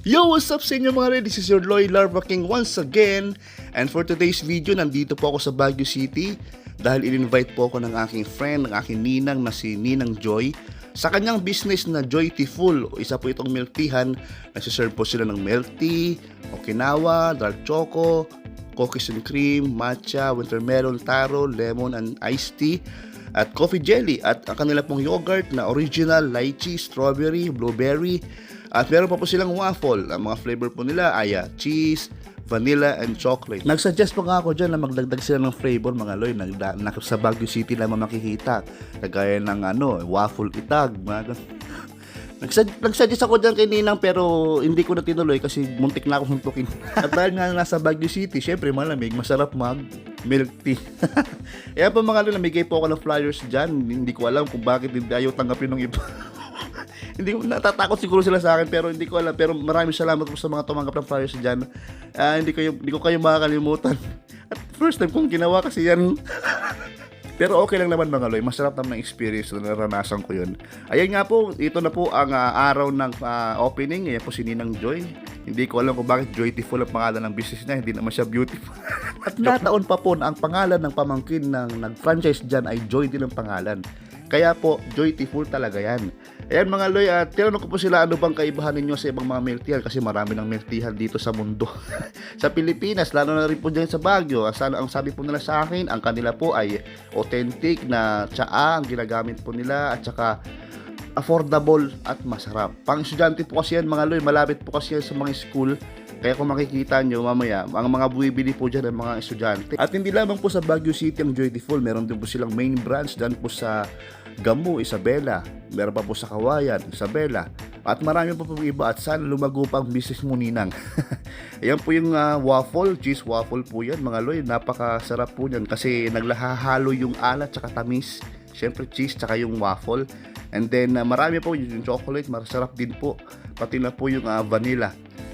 Yo, what's up sa inyo mga red? This is your Loy Larva King once again. And for today's video, nandito po ako sa Baguio City dahil in-invite po ako ng aking friend, ng aking ninang na si Ninang Joy sa kanyang business na Joy Tea-Full. Isa po itong milk teahan. Nagsiserve po sila ng milk tea, Okinawa, dark choco, cookies and cream, matcha, wintermelon, taro, lemon and iced tea at coffee jelly at ang kanila pong yogurt na original, lychee, strawberry, blueberry at meron pa po silang waffle. Ang mga flavor po nila ay ah, cheese, vanilla, and chocolate. Nagsuggest pa nga ako dyan na magdagdag sila ng flavor mga loy na, na, sa Baguio City lang makikita. Kagaya ng ano, waffle itag, mga Nagsag- Nagsuggest ako dyan kay Ninang pero hindi ko na tinuloy kasi muntik na ako suntukin. At dahil nga nasa Baguio City, syempre malamig, masarap mag milk tea. Kaya po mga loy, namigay po ako ng flyers dyan. Hindi ko alam kung bakit hindi ayaw tanggapin ng iba. Hindi ko natatakot siguro sila sa akin pero hindi ko alam pero maraming salamat po sa mga tumanggap ng flyers diyan. Ah, hindi ko hindi ko kayo makakalimutan. At first time kong ginawa kasi yan. pero okay lang naman mga loy, masarap naman ang experience na naranasan ko yun. Ayan nga po, ito na po ang ah, araw ng ah, opening. Ayan po si Ninang Joy. Hindi ko alam kung bakit Joytiful ang pangalan ng business niya, hindi naman siya beautiful. At nataon pa po na ang pangalan ng pamangkin ng nag-franchise dyan ay Joy din ang pangalan. Kaya po, Joytiful talaga yan. Ayan mga loy, at tinanong ko po sila ano bang kaibahan ninyo sa ibang mga milk teahan kasi marami ng milk teahan dito sa mundo. sa Pilipinas, lalo na rin po dyan sa Baguio. Sana, ang sabi po nila sa akin, ang kanila po ay authentic na tsaa ang ginagamit po nila at saka affordable at masarap. Pang estudyante po kasi yan mga loy, malapit po kasi yan sa mga school. Kaya kung makikita nyo mamaya, ang mga buwibili po dyan ng mga estudyante. At hindi lamang po sa Baguio City ang Joyful, meron din po silang main branch dyan po sa Gamu, Isabela. Meron pa po sa Kawayan, Isabela. At marami pa po iba at sana lumago pa ang business mo ninang. Ayan po yung ah, waffle, cheese waffle po yan mga loy. Napakasarap po yan kasi naglahahalo yung alat tsaka tamis. Siyempre cheese tsaka yung waffle. And then uh, marami po yung chocolate, masarap din po. Pati na po yung ah, vanilla.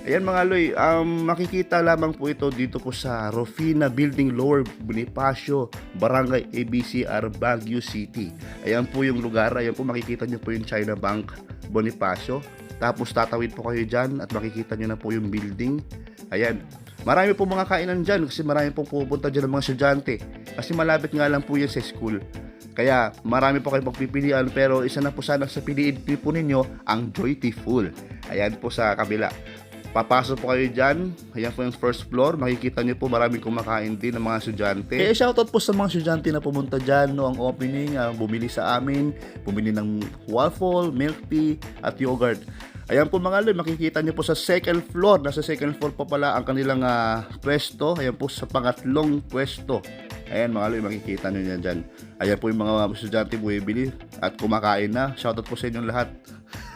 Ayan mga loy, um, makikita lamang po ito dito po sa Rufina Building Lower Bonifacio, Barangay ABCR, Baguio City. Ayan po yung lugar, ayan po makikita nyo po yung China Bank Bonifacio. Tapos tatawid po kayo dyan at makikita nyo na po yung building. Ayan, marami po mga kainan dyan kasi marami pong pupunta dyan ng mga estudyante. Kasi malapit nga lang po yan sa school. Kaya marami po kayong pagpipilian pero isa na po sana sa piliin po ninyo ang Joytiful. Ayan po sa kabila. Papasok po kayo dyan. Ayan po yung first floor. Makikita nyo po maraming kumakain din ng mga estudyante. Kaya shoutout po sa mga estudyante na pumunta dyan no, ang opening. ah, bumili sa amin. Bumili ng waffle, milk tea, at yogurt. Ayan po mga loy, makikita nyo po sa second floor. Nasa second floor pa pala ang kanilang ah, pwesto. Ayan po sa pangatlong pwesto. Ayan mga loy, makikita nyo yan dyan. Ayan po yung mga estudyante bumibili at kumakain na. Shoutout po sa inyong lahat.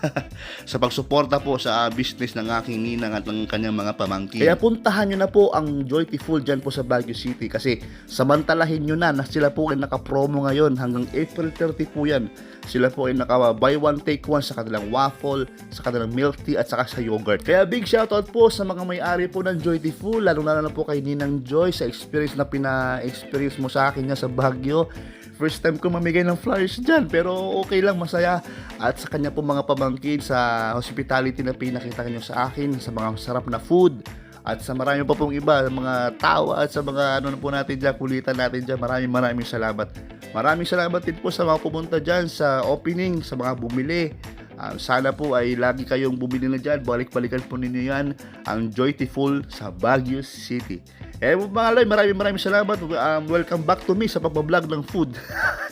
sa pagsuporta po sa business ng aking ninang at ng kanyang mga pamangkin. Kaya puntahan nyo na po ang Joytiful dyan po sa Baguio City kasi samantalahin nyo na na sila po ay naka-promo ngayon hanggang April 30 po yan. Sila po ay naka buy one take one sa kanilang waffle, sa kanilang milk tea at saka sa yogurt. Kaya big shoutout po sa mga may-ari po ng Joytiful, lalo na na po kay Ninang Joy sa experience na pina-experience mo sa akin niya sa Baguio. First time ko mamigay ng flyers dyan, pero okay lang, masaya. At sa kanya po mga pamangkin sa hospitality na pinakita nyo sa akin, sa mga sarap na food, at sa marami pa pong iba, mga tawa at sa mga ano na po natin dyan, kulitan natin dyan, maraming maraming salamat. Maraming salamat din po sa mga pumunta dyan sa opening, sa mga bumili. Ah, sana po ay lagi kayong bumili na dyan. Balik-balikan po ninyo yan ang Joytiful sa Baguio City. Eh mga loy, maraming maraming salamat. Um, welcome back to me sa pagbablog ng food.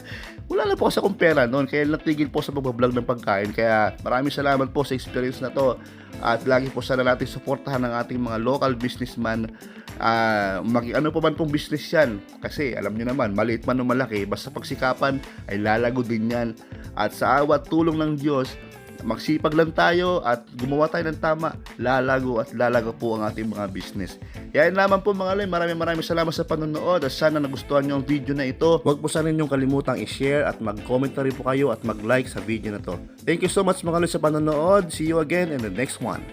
Wala na po kasi akong pera noon, kaya natigil po sa pagbablog ng pagkain. Kaya maraming salamat po sa experience na to. At lagi po sana natin suportahan ng ating mga local businessman. Ah, mag, ano pa man pong business yan. Kasi alam niyo naman, maliit man o malaki, basta pagsikapan ay lalago din yan. At sa awat tulong ng Diyos, magsipag lang tayo at gumawa tayo ng tama, lalago at lalago po ang ating mga business. Yan naman po mga loy, maraming maraming salamat sa panonood at sana nagustuhan nyo ang video na ito. Huwag po sana ninyong kalimutang i-share at mag-comment rin po kayo at mag-like sa video na to. Thank you so much mga loy sa panonood. See you again in the next one.